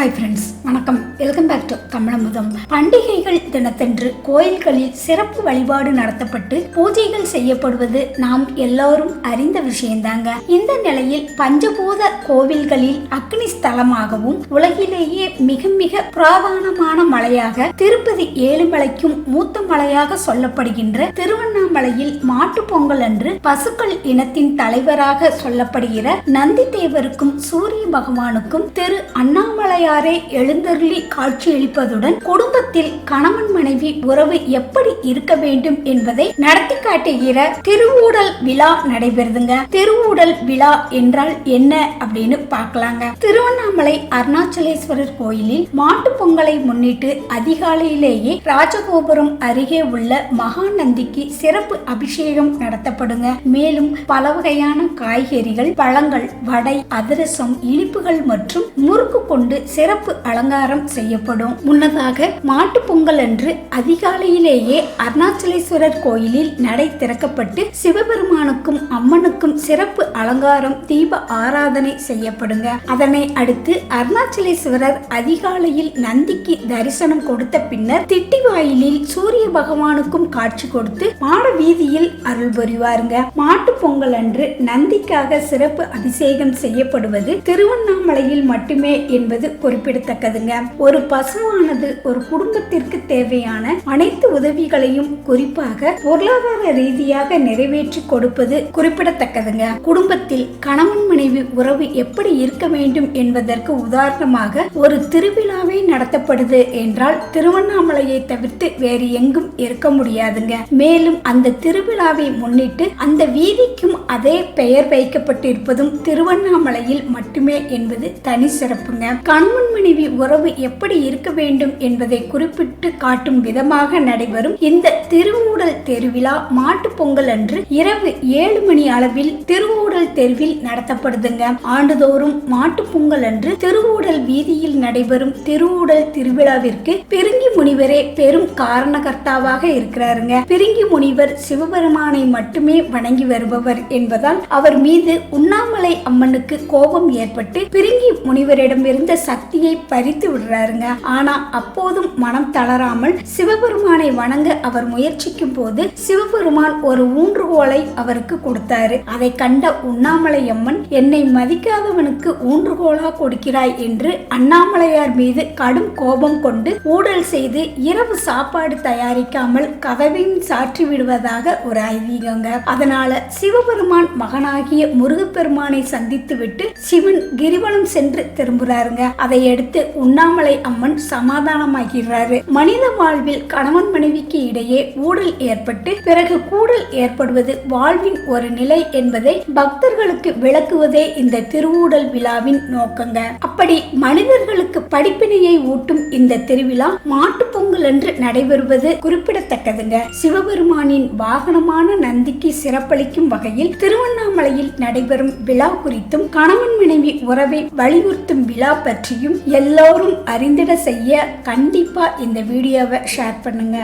Bye friends welcome back to Tamizhamudham பண்டிகைகள் தினத்தன்று கோயில்களில் சிறப்பு வழிபாடு நடத்தப்பட்டு பூஜைகள் செய்யப்படுவது நாம் எல்லாரும் அறிந்த விஷயம்தாங்க. இந்த நிலையில் பஞ்சபூத கோவில்களில் அக்னி ஸ்தலமாகவும் உலகிலேயே மிக மிக புராதனமான மலையாக திருப்பதி ஏழுமலைக்கும் மூத்த மலையாக சொல்லப்படுகின்ற திருவண்ணாமலையில் மாட்டு பொங்கல் அன்று பசுக்கள் இனத்தின் தலைவராக சொல்லப்படுகிற நந்தி தேவருக்கும் சூரிய பகவானுக்கும் திரு அண்ணாமலையாரே எழுந்தருளி காட்சியளிப்பதுடன் குடும்பத்தில் கணவன் மனைவி உறவு எப்படி இருக்க வேண்டும் என்பதை நடத்தி காட்டுகிற திருவூடல் விழா நடைபெறுதுங்க. திருவூடல் விழா என்றால் என்ன அப்படின்னு பார்க்கலாங்க. திருவண்ணாமலை அருணாச்சலேஸ்வரர் கோயிலில் மாட்டு பொங்கலை முன்னிட்டு அதிகாலையிலேயே ராஜகோபுரம் அருகே உள்ள மகாநந்திக்கு சிறப்பு அபிஷேகம் நடத்தப்படுங்க. மேலும் பல வகையான காய்கறிகள் பழங்கள் வடை அதிரசம் இனிப்புகள் மற்றும் முறுக்கு கொண்டு சிறப்பு அலங்காரம் செய்யப்படும். முன்னதாக மாட்டு பொங்கல் அன்று அதிகாலையிலேயே அருணாச்சலேஸ்வரர் கோயிலில் நடை திறக்கப்பட்டு சிவபெருமானுக்கும் அம்மனுக்கும் சிறப்பு அலங்காரம் தீப ஆராதனை செய்யப்படுங்க. அதனை அடுத்து அருணாச்சலேஸ்வரர் அதிகாலையில் நந்திக்கு தரிசனம் கொடுத்த பின்னர் திட்டிவாயிலில் சூரிய பகவானுக்கும் காட்சி கொடுத்து மாட வீதியில் அருள் புரிவாருங்க. மாட்டு பொங்கல் அன்று நந்திக்காக சிறப்பு அபிஷேகம் செய்யப்படுவது திருவண்ணாமலையில் மட்டுமே என்பது குறிப்பிடத்தக்கதுங்க. ஒரு ஒரு பசுவானது ஒரு குடும்பத்திற்கு தேவையான அனைத்து உதவிகளையும் குறிப்பாக பொருளாதார ரீதியாக நிறைவேற்றி கொடுப்பது குறிப்பிடத்தக்கதுங்க. குடும்பத்தில் கணவன் மனைவி உறவு எப்படி இருக்க வேண்டும் என்பதற்கு உதாரணமாக ஒரு திருவிழாவே நடத்தப்படுது என்றால் திருவண்ணாமலையை தவிர்த்து வேறு எங்கும் இருக்க முடியாதுங்க. மேலும் அந்த திருவிழாவை முன்னிட்டு அந்த வீதிக்கும் அதே பெயர் வைக்கப்பட்டிருப்பதும் திருவண்ணாமலையில் மட்டுமே என்பது தனி சிறப்புங்க. கணவன் மனைவி உறவு எப்படி இருக்க வேண்டும் என்பதை குறிப்பிட்டு காட்டும் விதமாக நடைபெறும் இந்த திருவூடல் தெருவிழா மாட்டு பொங்கல் அன்று இரவு ஏழு மணி அளவில் திருவூடல் தெருவில் நடத்தப்படுதுங்க. ஆண்டுதோறும் மாட்டு பொங்கல் அன்று திருவூடல் வீதியில் நடைபெறும் திருவூடல் திருவிழாவிற்கு பிரிங்கி முனிவரே பெரும் காரணகர்த்தாவாக இருக்கிறாருங்க. பிரிங்கி முனிவர் சிவபெருமானை மட்டுமே வணங்கி வருபவர் என்பதால் அவர் மீது உண்ணாமலை அம்மனுக்கு கோபம் ஏற்பட்டு பிரிங்கி முனிவரிடம் இருந்த சக்தியை பறித்து விடுறாருங்க ஆனா அப்போதும் மனம் தளராமல் சிவபெருமானை வணங்க அவர் முயற்சிக்கும் போது சிவபெருமான் ஒரு ஊன்றுகோலை அவருக்கு கொடுத்தாரு. அதை கண்ட உண்ணாமலை அம்மன் என்னை மதிக்காதவனுக்கு ஊன்றுகோலா கொடுக்கிறாய் என்று அண்ணாமலையார் மீது கடும் கோபம் கொண்டு ஊழல் செய்து இரவு சாப்பாடு தயாரிக்காமல் கதவையும் சாற்றி விடுவதாக ஒரு ஐதீகங்க. அதனால சிவபெருமான் மகனாகிய முருகப்பெருமானை சந்தித்து விட்டு சிவன் கிரிவலம் சென்று திரும்புறாருங்க. அதை அடுத்து உண்ணாமலை அம்மன் சமாதானமாகிறாரு. மனித வாழ்வில் கணவன் மனைவிக்கு இடையே ஊழல் ஏற்பட்டு பிறகு கூடல் ஏற்படுவது வாழ்வின் ஒரு நிலை என்பதை பக்தர்களுக்கு விளக்குவதே இந்த திருவூடல் விழாவின் நோக்கங்க. அப்படி மனிதர்களுக்கு படிப்பினையை ஊட்டும் இந்த திருவிழா மாட்டு பொங்கல் என்று நடைபெறுவது குறிப்பிடத்தக்கதுங்க. சிவபெருமானின் வாகனமான நந்திக்கு சிறப்பளிக்கும் வகையில் திருவண்ணாமலையில் நடைபெறும் விழா குறித்தும் கணவன் மனைவி உறவை வலியுறுத்தும் விழா பற்றியும் எல்லோரும் அறி அறிந்திட செய்ய கண்டிப்பாக இந்த வீடியோவை ஷேர் பண்ணுங்க.